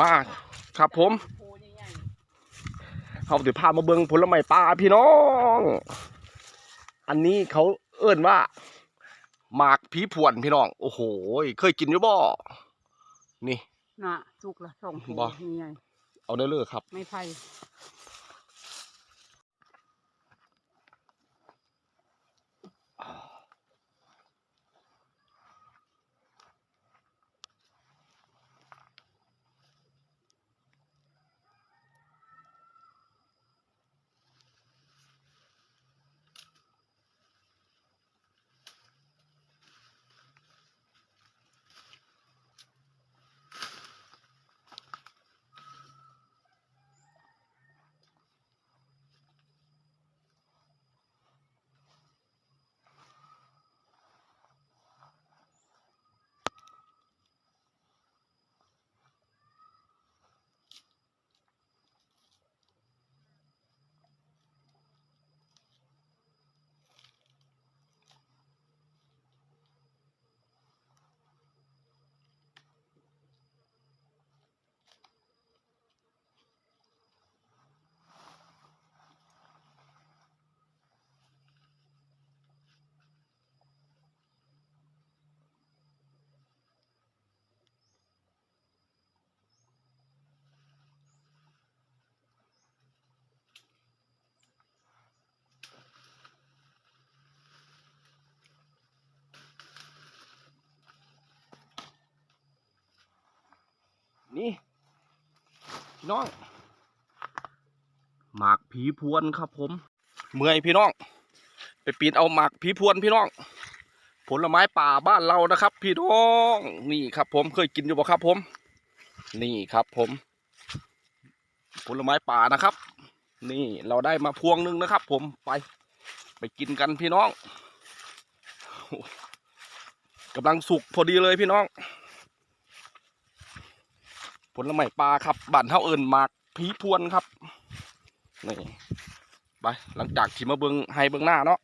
มาครับผมเขาถือพามาเบิงผลไม้ป่าพี่น้อง อันนี้เขาเอิ้นว่า หมากผีผวนพี่น้อง โอ้โห เคยกินอยู่บ่ นี่ น่ะสุกละสองโพบ่ นี่ไงเอาได้เลยครับ ไม่ไผ่ นี่พี่น้องหมากผีพวนครับผม เมื่อยพี่น้อง ไปปีนเอาหมากผีพวนพี่น้อง ผลไม้ป่าบ้านเรานะครับ พี่น้องนี่ครับผมเคยกินอยู่บ่ครับผม นี่ครับผม ผลไม้ป่านะครับ นี่เราได้มาพวงหนึ่งนะครับ ผมไป ไปกินกันพี่น้องกำลังสุกพอดีเลยพี่น้อง ผลไม้ปลาครับบ้านเท่าเอิญมากผีพวนครับนี่ไปหลังจากที่มาเบิงให้เบิงหน้าเนาะ